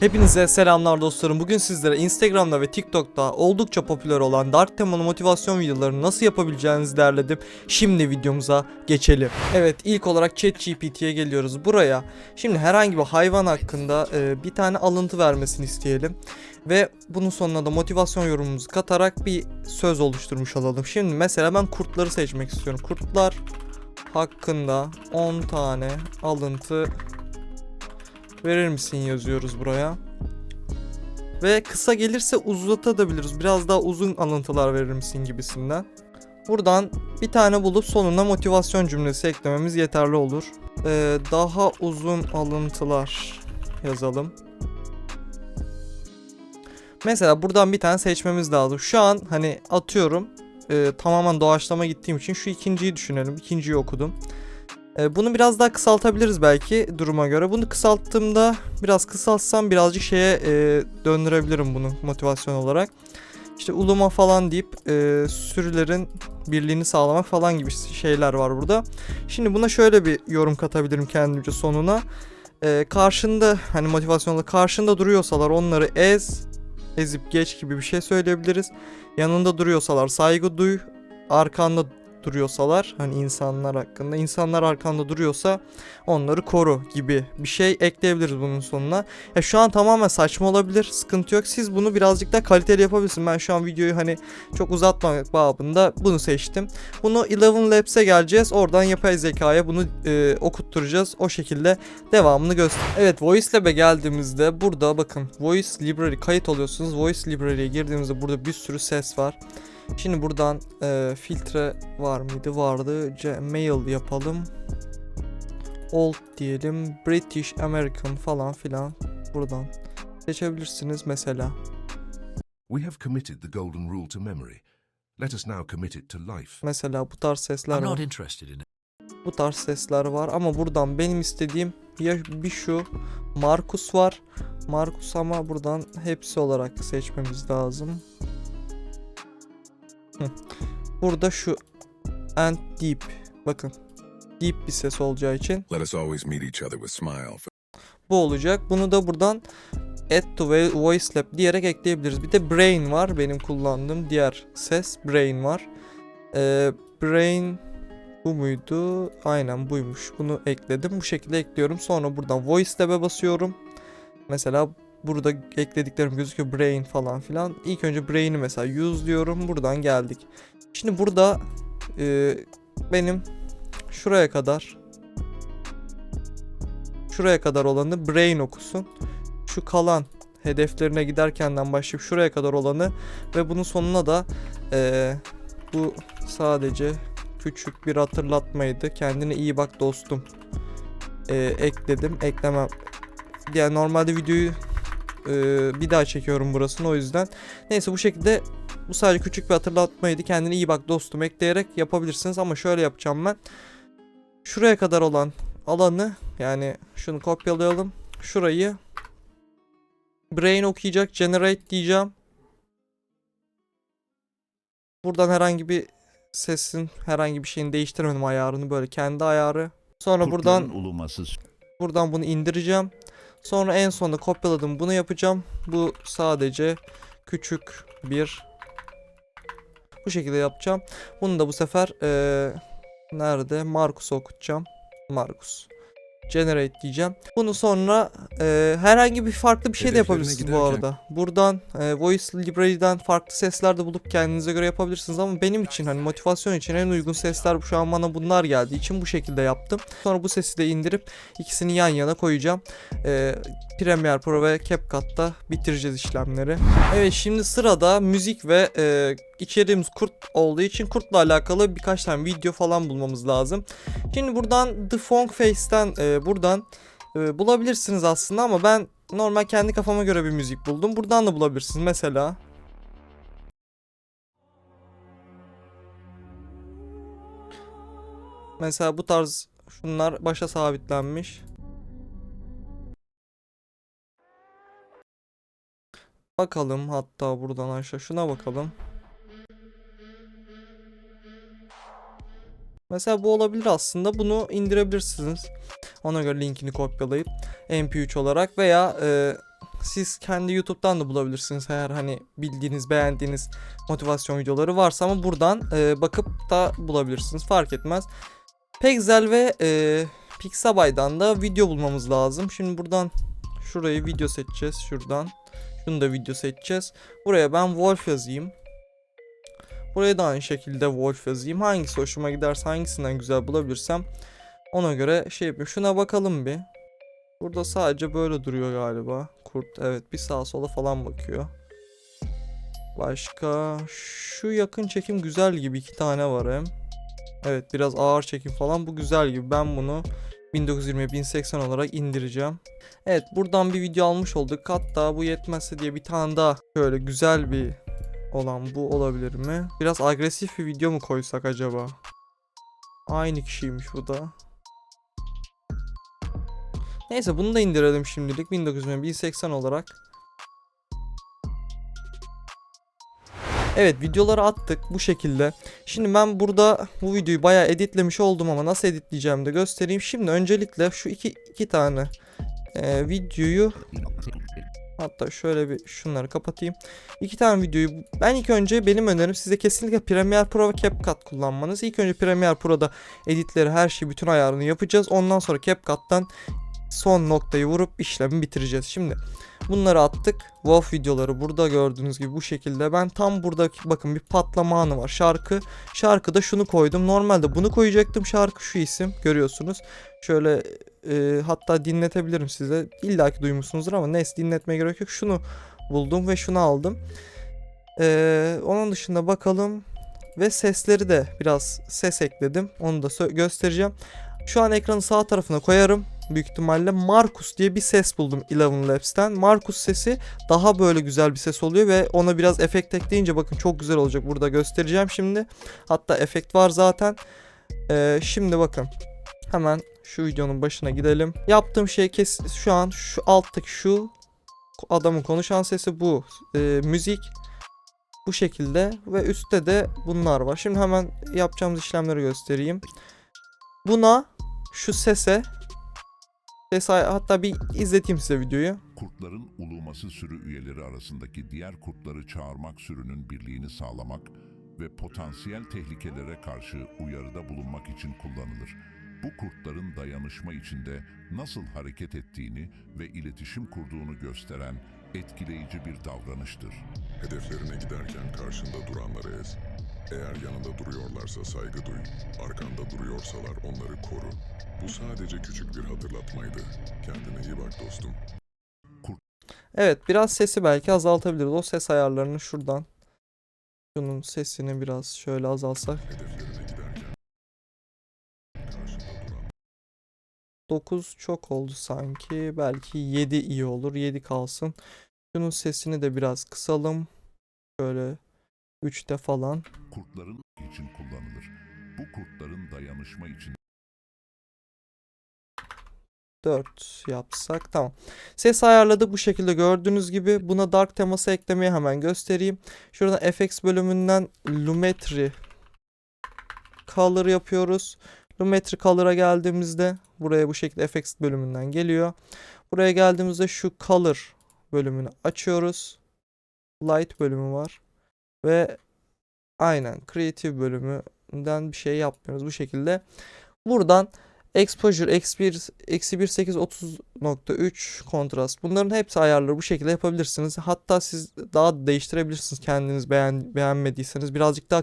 Hepinize selamlar dostlarım. Bugün sizlere Instagram'da ve TikTok'ta oldukça popüler olan Dark temalı motivasyon videolarını nasıl yapabileceğinizi derledim. Şimdi videomuza geçelim. Evet ilk olarak ChatGPT'ye geliyoruz. Buraya şimdi herhangi bir hayvan hakkında e, bir tane alıntı vermesini isteyelim. Ve bunun sonuna da motivasyon yorumumuzu katarak bir söz oluşturmuş olalım. Şimdi mesela ben kurtları seçmek istiyorum. Kurtlar hakkında 10 tane alıntı verir misin yazıyoruz buraya. Ve kısa gelirse uzatabiliriz. Biraz daha uzun alıntılar verir misin gibisinden. Buradan bir tane bulup sonuna motivasyon cümlesi eklememiz yeterli olur. Ee, daha uzun alıntılar yazalım. Mesela buradan bir tane seçmemiz lazım. Şu an hani atıyorum e, tamamen doğaçlama gittiğim için şu ikinciyi düşünelim. İkinciyi okudum. E, bunu biraz daha kısaltabiliriz belki duruma göre. Bunu kısalttığımda biraz kısaltsam birazcık şeye e, döndürebilirim bunu motivasyon olarak. İşte uluma falan deyip e, sürülerin birliğini sağlamak falan gibi şeyler var burada. Şimdi buna şöyle bir yorum katabilirim kendimce sonuna. E, karşında hani motivasyonla karşında duruyorsalar onları ez, ezip geç gibi bir şey söyleyebiliriz. Yanında duruyorsalar saygı duy, arkanda duruyorsalar hani insanlar hakkında insanlar arkanda duruyorsa onları koru gibi bir şey ekleyebiliriz bunun sonuna. Ya şu an tamamen saçma olabilir sıkıntı yok siz bunu birazcık daha kaliteli yapabilirsiniz. Ben şu an videoyu hani çok uzatmamak babında bunu seçtim. Bunu Eleven Labs'e geleceğiz oradan yapay zekaya bunu e, okutturacağız o şekilde devamını göster. Evet Voice Lab'e geldiğimizde burada bakın Voice Library kayıt oluyorsunuz. Voice Library'e girdiğimizde burada bir sürü ses var. Şimdi buradan e, filtre var mıydı? Vardı. C mail yapalım. Old diyelim. British, American falan filan. Buradan seçebilirsiniz mesela. We have committed the golden rule to memory. Let us now commit it to life. Mesela bu tarz sesler I'm var. not interested in it. Bu tarz sesler var ama buradan benim istediğim ya bir şu Markus var. Markus ama buradan hepsi olarak seçmemiz lazım. Burada şu and deep. Bakın. Deep bir ses olacağı için Let us always meet each other with smile. bu olacak. Bunu da buradan add to vo- voice lab diyerek ekleyebiliriz. Bir de brain var. Benim kullandığım diğer ses brain var. Ee, brain bu muydu? Aynen buymuş. Bunu ekledim. Bu şekilde ekliyorum. Sonra buradan voice lab'e basıyorum. Mesela burada eklediklerim gözüküyor. Brain falan filan. İlk önce brain'i mesela use diyorum. Buradan geldik. Şimdi burada e, benim şuraya kadar şuraya kadar olanı brain okusun. Şu kalan hedeflerine giderkenden başlayıp şuraya kadar olanı ve bunun sonuna da eee, bu sadece küçük bir hatırlatmaydı. Kendine iyi bak dostum. Eee, ekledim. Eklemem. Yani normalde videoyu eee, bir daha çekiyorum burasını o yüzden. Neyse bu şekilde bu sadece küçük bir hatırlatmaydı. Kendine iyi bak dostum ekleyerek yapabilirsiniz ama şöyle yapacağım ben. Şuraya kadar olan alanı yani şunu kopyalayalım. Şurayı brain okuyacak generate diyeceğim. Buradan herhangi bir sesin herhangi bir şeyini değiştirmedim ayarını böyle kendi ayarı. Sonra buradan Kurtların uluması buradan bunu indireceğim. Sonra en sonunda kopyaladım bunu yapacağım. Bu sadece küçük bir bu şekilde yapacağım. Bunu da bu sefer eee, nerede Markus okutacağım. Markus. Generate diyeceğim. Bunu sonra eee, herhangi bir farklı bir şey de yapabilirsiniz bu arada. Buradan eee, Voice Library'den farklı sesler de bulup kendinize göre yapabilirsiniz ama benim için hani motivasyon için en uygun sesler şu an bana bunlar geldiği için bu şekilde yaptım. Sonra bu sesi de indirip ikisini yan yana koyacağım. Eee Premiere Pro ve CapCut'ta bitireceğiz işlemleri. Evet şimdi sırada müzik ve e, içeriğimiz kurt olduğu için kurtla alakalı birkaç tane video falan bulmamız lazım. Şimdi buradan The Funk Face'ten e, buradan e, bulabilirsiniz aslında ama ben normal kendi kafama göre bir müzik buldum. Buradan da bulabilirsiniz mesela. Mesela bu tarz şunlar başa sabitlenmiş. Bakalım hatta buradan aşağı şuna bakalım. Mesela bu olabilir aslında. Bunu indirebilirsiniz. Ona göre linkini kopyalayıp MP3 olarak veya e, siz kendi YouTube'dan da bulabilirsiniz eğer hani bildiğiniz, beğendiğiniz motivasyon videoları varsa ama buradan e, bakıp da bulabilirsiniz. Fark etmez. Pexel ve e, Pixabay'dan da video bulmamız lazım. Şimdi buradan şurayı video seçeceğiz. Şuradan. Şunu da video seçeceğiz. Buraya ben Wolf yazayım. Buraya da aynı şekilde Wolf yazayım. Hangisi hoşuma giderse hangisinden güzel bulabilirsem ona göre şey yapayım. Şuna bakalım bir. Burada sadece böyle duruyor galiba. Kurt evet bir sağa sola falan bakıyor. Başka şu yakın çekim güzel gibi iki tane var hem. Evet biraz ağır çekim falan bu güzel gibi. Ben bunu 1920 1080 olarak indireceğim. Evet buradan bir video almış olduk. Hatta bu yetmezse diye bir tane daha şöyle güzel bir olan bu olabilir mi? Biraz agresif bir video mu koysak acaba? Aynı kişiymiş bu da. Neyse bunu da indirelim şimdilik 1920 1080 olarak. Evet videoları attık bu şekilde. Şimdi ben burada bu videoyu bayağı editlemiş oldum ama nasıl editleyeceğimi de göstereyim. Şimdi öncelikle şu iki, iki tane e, videoyu hatta şöyle bir şunları kapatayım. İki tane videoyu ben ilk önce benim önerim size kesinlikle Premiere Pro ve CapCut kullanmanız. İlk önce Premiere Pro'da editleri her şeyi bütün ayarını yapacağız. Ondan sonra CapCut'tan son noktayı vurup işlemi bitireceğiz. Şimdi bunları attık. Wolf videoları burada gördüğünüz gibi bu şekilde. Ben tam burada bakın bir patlama anı var. Şarkı. Şarkıda şunu koydum. Normalde bunu koyacaktım. Şarkı şu isim. Görüyorsunuz. Şöyle e, hatta dinletebilirim size. İlla ki duymuşsunuzdur ama neyse dinletmeye gerek yok. Şunu buldum ve şunu aldım. E, onun dışında bakalım. Ve sesleri de biraz ses ekledim. Onu da göstereceğim. Şu an ekranın sağ tarafına koyarım. Büyük ihtimalle Markus diye bir ses buldum Eleven Labs'ten. Markus sesi daha böyle güzel bir ses oluyor ve ona biraz efekt ekleyince bakın çok güzel olacak. Burada göstereceğim şimdi. Hatta efekt var zaten. Ee, şimdi bakın. Hemen şu videonun başına gidelim. Yaptığım şey kes şu an şu alttaki şu adamın konuşan sesi bu. Ee, müzik bu şekilde ve üstte de bunlar var. Şimdi hemen yapacağımız işlemleri göstereyim. Buna şu sese ses hatta bir izleteyim size videoyu. Kurtların uluması sürü üyeleri arasındaki diğer kurtları çağırmak sürünün birliğini sağlamak ve potansiyel tehlikelere karşı uyarıda bulunmak için kullanılır. Bu kurtların dayanışma içinde nasıl hareket ettiğini ve iletişim kurduğunu gösteren etkileyici bir davranıştır. Hedeflerine giderken karşında duranları ez. Eğer yanında duruyorlarsa saygı duy. Arkanda duruyorsalar onları koru. Bu sadece küçük bir hatırlatmaydı. Kendine iyi bak dostum. Evet biraz sesi belki azaltabiliriz. O ses ayarlarını şuradan. Şunun sesini biraz şöyle azalsak. Hedeflerine 9 çok oldu sanki. Belki 7 iyi olur. 7 kalsın. Şunun sesini de biraz kısalım. Şöyle 3'te falan. Kurtların için kullanılır. Bu kurtların dayanışma için 4 yapsak tamam. Ses ayarladı bu şekilde gördüğünüz gibi. Buna dark teması eklemeyi hemen göstereyim. Şuradan FX bölümünden Lumetri Color yapıyoruz. Lumetri Color'a geldiğimizde buraya bu şekilde FX bölümünden geliyor. Buraya geldiğimizde şu Color bölümünü açıyoruz. Light bölümü var. Ve aynen Creative bölümünden bir şey yapmıyoruz bu şekilde. Buradan Exposure eksi 1, eksi 1.830.3 kontrast. Bunların hepsi ayarları bu şekilde yapabilirsiniz. Hatta siz daha da değiştirebilirsiniz kendiniz beğen, beğenmediyseniz. Birazcık daha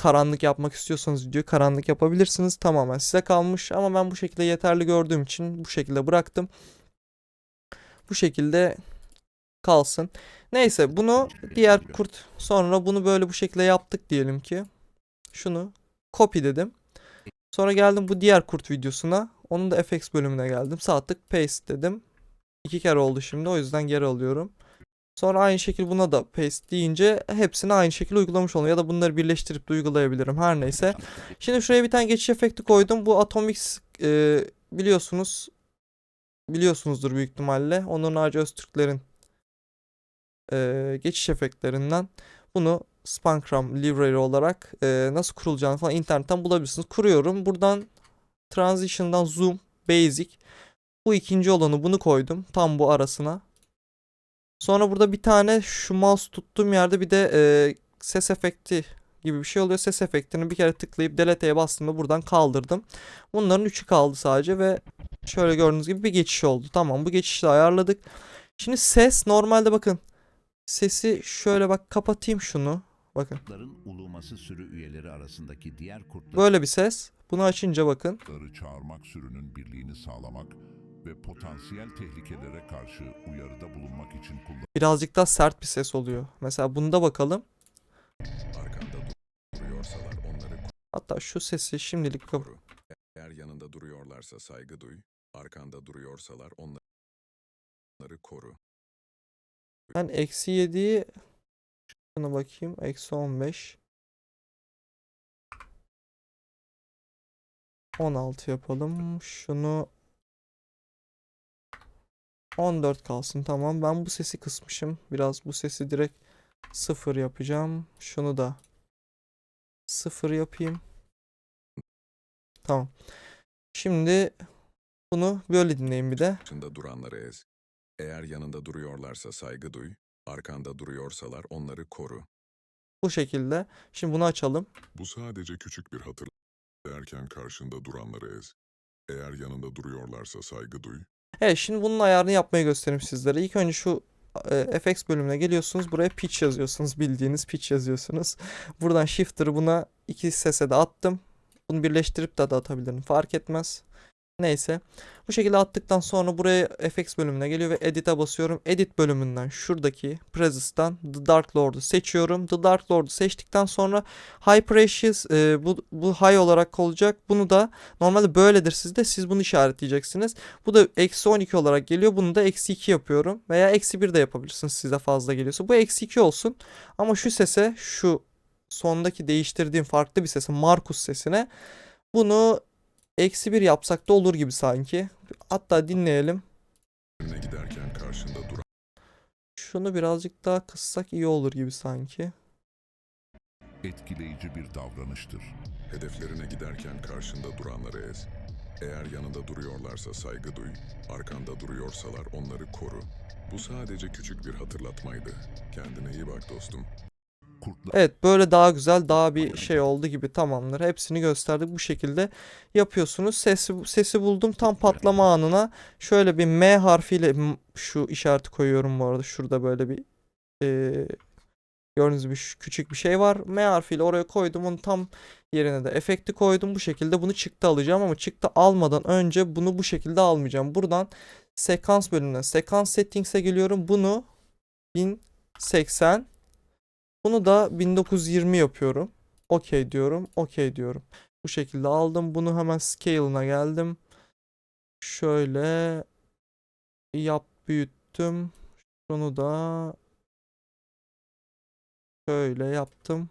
karanlık yapmak istiyorsanız videoyu karanlık yapabilirsiniz. Tamamen size kalmış ama ben bu şekilde yeterli gördüğüm için bu şekilde bıraktım. Bu şekilde kalsın. Neyse bunu diğer kurt sonra bunu böyle bu şekilde yaptık diyelim ki. Şunu copy dedim. Sonra geldim bu diğer kurt videosuna. Onun da FX bölümüne geldim. Sağ tık paste dedim. İki kere oldu şimdi o yüzden geri alıyorum. Sonra aynı şekil buna da paste deyince hepsini aynı şekilde uygulamış oluyor. Ya da bunları birleştirip de uygulayabilirim her neyse. Şimdi şuraya bir tane geçiş efekti koydum. Bu Atomix e, biliyorsunuz biliyorsunuzdur büyük ihtimalle. Onur Naci Öztürklerin e, geçiş efektlerinden bunu Spankram library olarak e, nasıl kurulacağını falan internetten bulabilirsiniz. Kuruyorum. Buradan Transition'dan Zoom, Basic. Bu ikinci olanı bunu koydum. Tam bu arasına. Sonra burada bir tane şu mouse tuttuğum yerde bir de e, ses efekti gibi bir şey oluyor. Ses efektini bir kere tıklayıp delete'ye bastığımda buradan kaldırdım. Bunların üçü kaldı sadece ve şöyle gördüğünüz gibi bir geçiş oldu. Tamam bu geçişi de ayarladık. Şimdi ses normalde bakın. Sesi şöyle bak kapatayım şunu. Bakın. Kurtların uluması sürü üyeleri arasındaki diğer kurtlar Böyle bir ses. Bunu açınca bakın. Kurtları çağırmak sürünün birliğini sağlamak ve potansiyel tehlikelere karşı uyarıda bulunmak için kullanılır. Birazcık daha sert bir ses oluyor. Mesela bunda bakalım. Arkanda dur- duruyorsalar onları Hatta şu sesi şimdilik koru. Eğer yanında duruyorlarsa saygı duy. Arkanda duruyorsalar onları koru. Ben eksi 7'yi şuna bakayım. Eksi 15. 16 yapalım. Şunu 14 kalsın. Tamam. Ben bu sesi kısmışım. Biraz bu sesi direkt 0 yapacağım. Şunu da 0 yapayım. Tamam. Şimdi bunu böyle dinleyin bir de. Karşında duranları ez. Eğer yanında duruyorlarsa saygı duy. Arkanda duruyorsalar onları koru. Bu şekilde. Şimdi bunu açalım. Bu sadece küçük bir hatırlatma. Derken karşında duranları ez. Eğer yanında duruyorlarsa saygı duy. Evet şimdi bunun ayarını yapmayı göstereyim sizlere. İlk önce şu e, FX bölümüne geliyorsunuz. Buraya pitch yazıyorsunuz. Bildiğiniz pitch yazıyorsunuz. Buradan shifter'ı buna iki sese de attım. Bunu birleştirip de, de atabilirim. Fark etmez. Neyse. Bu şekilde attıktan sonra buraya FX bölümüne geliyor ve Edit'e basıyorum. Edit bölümünden şuradaki Presens'tan The Dark Lord'u seçiyorum. The Dark Lord'u seçtikten sonra High Precious e, bu, bu high olarak olacak. Bunu da normalde böyledir sizde. Siz bunu işaretleyeceksiniz. Bu da eksi 12 olarak geliyor. Bunu da eksi 2 yapıyorum. Veya eksi 1 de yapabilirsiniz size fazla geliyorsa. Bu eksi 2 olsun. Ama şu sese şu sondaki değiştirdiğim farklı bir sese Markus sesine bunu eksi 1 yapsak da olur gibi sanki. Hatta dinleyelim. Giderken karşında duran Şunu birazcık daha kıssak iyi olur gibi sanki. Etkileyici bir davranıştır. hedeflerine giderken karşında duranları ez. Eğer yanında duruyorlarsa saygı duy. Arkanda duruyorsalar onları koru. Bu sadece küçük bir hatırlatmaydı. Kendine iyi bak dostum. Kurtlar Evet böyle daha güzel daha bir şey oldu gibi tamamdır. Hepsini gösterdik bu şekilde yapıyorsunuz. Sesi, sesi buldum tam patlama anına şöyle bir M harfiyle şu işareti koyuyorum bu arada. Şurada böyle bir eee gördüğünüz şu küçük bir şey var. M harfiyle oraya koydum onu tam yerine de efekti koydum. Bu şekilde bunu çıktı alacağım ama çıktı almadan önce bunu bu şekilde almayacağım. Buradan sekans bölümüne sekans settings'e geliyorum. Bunu 1080 bunu da 1920 yapıyorum. Okey diyorum. Okey diyorum. Bu şekilde aldım. Bunu hemen scale'ına geldim. Şöyle yap büyüttüm. Şunu da şöyle yaptım.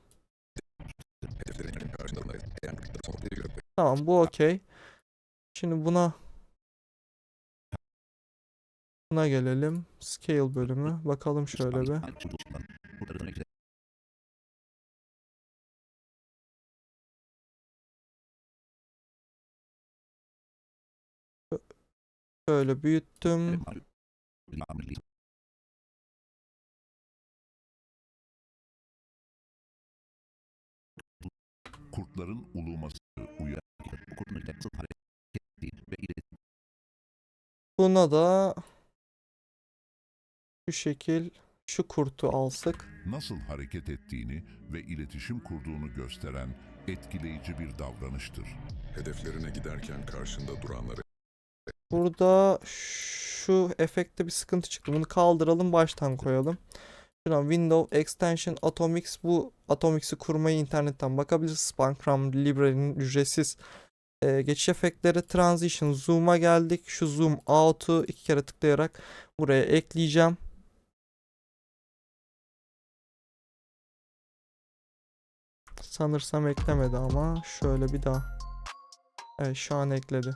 Tamam bu okey. Şimdi buna buna gelelim. Scale bölümü. Bakalım şöyle bir. Şöyle büyüttüm. kurtların uluması iletişim Buna da şu şekil şu kurtu alsak. nasıl hareket ettiğini ve iletişim kurduğunu gösteren etkileyici bir davranıştır. hedeflerine giderken karşında duranları Burada şu efekte bir sıkıntı çıktı. Bunu kaldıralım baştan koyalım. Şuradan Window Extension Atomics bu Atomics'i kurmayı internetten bakabiliriz. Spectrum Library'nin ücretsiz e, geçiş efektleri Transition Zoom'a geldik. Şu Zoom Out'u iki kere tıklayarak buraya ekleyeceğim. Sanırsam eklemedi ama şöyle bir daha. Evet şu an ekledi.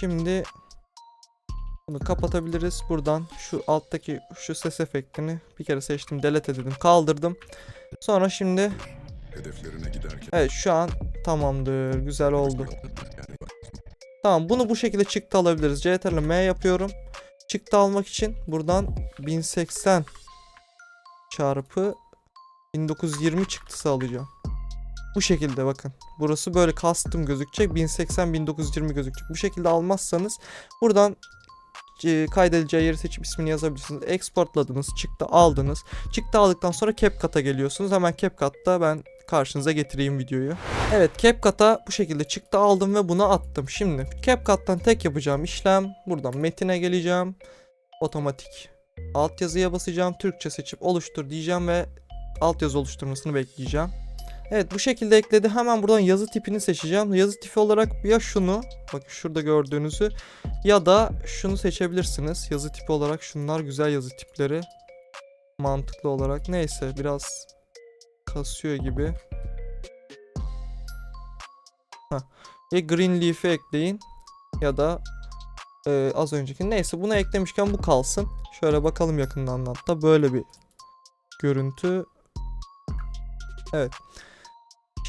Şimdi bunu kapatabiliriz. Buradan şu alttaki şu ses efektini bir kere seçtim. Delete dedim. Kaldırdım. Sonra şimdi hedeflerine giderken evet şu an tamamdır. Güzel oldu. Tamam bunu bu şekilde çıktı alabiliriz. CTRL M yapıyorum. Çıktı almak için buradan 1080 çarpı 1920 çıktısı alacağım. Bu şekilde bakın. Burası böyle custom gözükecek. 1080 1920 gözükecek. Bu şekilde almazsanız buradan e, kaydedileceği yeri seçip ismini yazabilirsiniz. Exportladınız, çıktı aldınız. Çıktı aldıktan sonra CapCut'a geliyorsunuz. Hemen CapCut'ta ben karşınıza getireyim videoyu. Evet CapCut'a bu şekilde çıktı aldım ve buna attım. Şimdi CapCut'tan tek yapacağım işlem buradan metine geleceğim. Otomatik altyazıya basacağım. Türkçe seçip oluştur diyeceğim ve altyazı oluşturmasını bekleyeceğim. Evet bu şekilde ekledi. Hemen buradan yazı tipini seçeceğim. Yazı tipi olarak ya şunu, bakın şurada gördüğünüzü ya da şunu seçebilirsiniz. Yazı tipi olarak şunlar güzel yazı tipleri. Mantıklı olarak. Neyse biraz kasıyor gibi. Heh. Ya Green Leaf'i ekleyin ya da e, az önceki. Neyse bunu eklemişken bu kalsın. Şöyle bakalım yakından hatta böyle bir görüntü. Evet.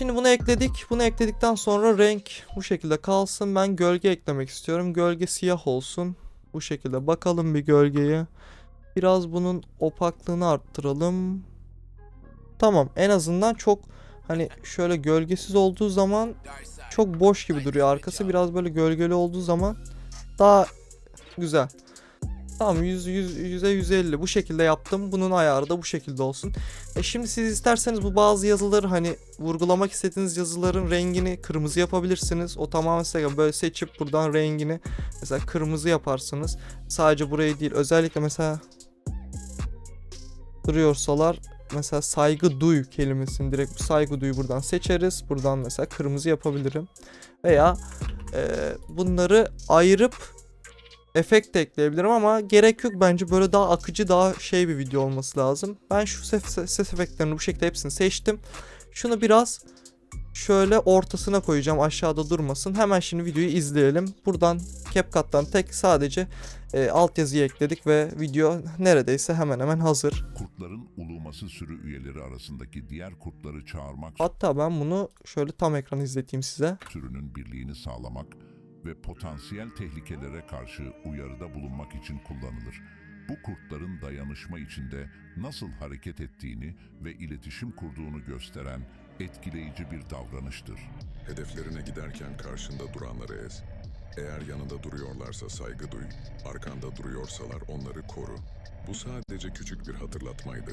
Şimdi bunu ekledik. Bunu ekledikten sonra renk bu şekilde kalsın. Ben gölge eklemek istiyorum. Gölge siyah olsun. Bu şekilde bakalım bir gölgeye. Biraz bunun opaklığını arttıralım. Tamam en azından çok hani şöyle gölgesiz olduğu zaman çok boş gibi duruyor. Arkası biraz böyle gölgeli olduğu zaman daha güzel. Tamam 100 100 100'e 150 bu şekilde yaptım. Bunun ayarı da bu şekilde olsun. E şimdi siz isterseniz bu bazı yazıları hani vurgulamak istediğiniz yazıların rengini kırmızı yapabilirsiniz. O tamamen size böyle seçip buradan rengini mesela kırmızı yaparsınız. Sadece burayı değil özellikle mesela duruyorsalar mesela saygı duy kelimesini direkt saygı duyu buradan seçeriz. Buradan mesela kırmızı yapabilirim. Veya e, bunları ayırıp efekt de ekleyebilirim ama gerek yok bence böyle daha akıcı daha şey bir video olması lazım. Ben şu ses, ses efektlerini bu şekilde hepsini seçtim. Şunu biraz şöyle ortasına koyacağım aşağıda durmasın. Hemen şimdi videoyu izleyelim. Buradan CapCut'tan tek sadece e, altyazıyı ekledik ve video neredeyse hemen hemen hazır. Kurtların uluması sürü üyeleri arasındaki diğer kurtları çağırmak Hatta ben bunu şöyle tam ekran izleteyim size. sürünün birliğini sağlamak ve potansiyel tehlikelere karşı uyarıda bulunmak için kullanılır. Bu kurtların dayanışma içinde nasıl hareket ettiğini ve iletişim kurduğunu gösteren etkileyici bir davranıştır. Hedeflerine giderken karşında duranları ez. Eğer yanında duruyorlarsa saygı duy. Arkanda duruyorsalar onları koru. Bu sadece küçük bir hatırlatmaydı.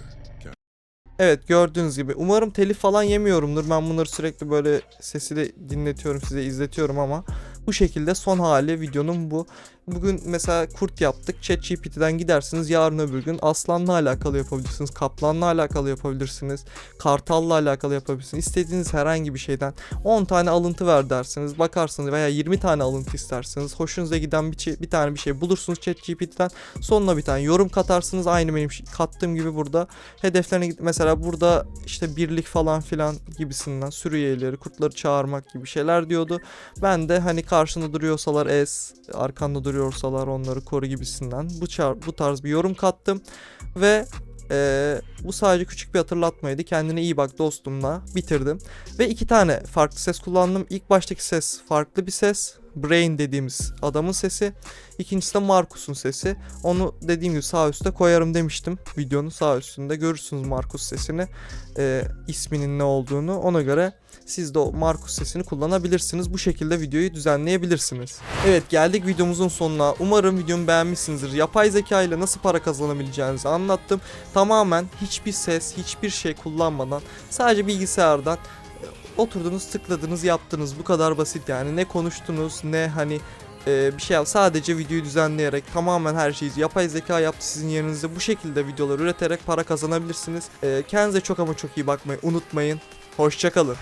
Evet gördüğünüz gibi. Umarım telif falan yemiyorumdur. Ben bunları sürekli böyle sesi de dinletiyorum size izletiyorum ama bu şekilde son hali videonun bu. Bugün mesela kurt yaptık. ChatGPT'den gidersiniz. Yarın öbür gün aslanla alakalı yapabilirsiniz. Kaplanla alakalı yapabilirsiniz. Kartalla alakalı yapabilirsiniz. İstediğiniz herhangi bir şeyden 10 tane alıntı ver dersiniz. Bakarsınız veya 20 tane alıntı istersiniz. Hoşunuza giden bir, şey, bir tane bir şey bulursunuz ChatGPT'den. Sonuna bir tane yorum katarsınız. Aynı benim kattığım gibi burada. Hedeflerine mesela burada işte birlik falan filan gibisinden sürü üyeleri, kurtları çağırmak gibi şeyler diyordu. Ben de hani karşında duruyorsalar ez, arkanda duruyorsalar onları koru gibisinden bu bu tarz bir yorum kattım ve eee, bu sadece küçük bir hatırlatmaydı. Kendine iyi bak dostumla bitirdim. Ve iki tane farklı ses kullandım. İlk baştaki ses farklı bir ses. Brain dediğimiz adamın sesi. İkincisi de Markus'un sesi. Onu dediğim gibi sağ üstte koyarım demiştim. Videonun sağ üstünde görürsünüz Markus sesini. Eee, isminin ne olduğunu. Ona göre siz de o Markus sesini kullanabilirsiniz. Bu şekilde videoyu düzenleyebilirsiniz. Evet geldik videomuzun sonuna. Umarım videomu beğenmişsinizdir. Yapay zeka ile nasıl para kazanabileceğinizi anlattım. Tamamen hiçbir ses, hiçbir şey kullanmadan sadece bilgisayardan e, oturdunuz, tıkladınız, yaptınız. Bu kadar basit yani. Ne konuştunuz, ne hani e, bir şey. Sadece videoyu düzenleyerek tamamen her şeyi yapay zeka yaptı sizin yerinizde. Bu şekilde videolar üreterek para kazanabilirsiniz. E, kendinize çok ama çok iyi bakmayı unutmayın. Hoşçakalın.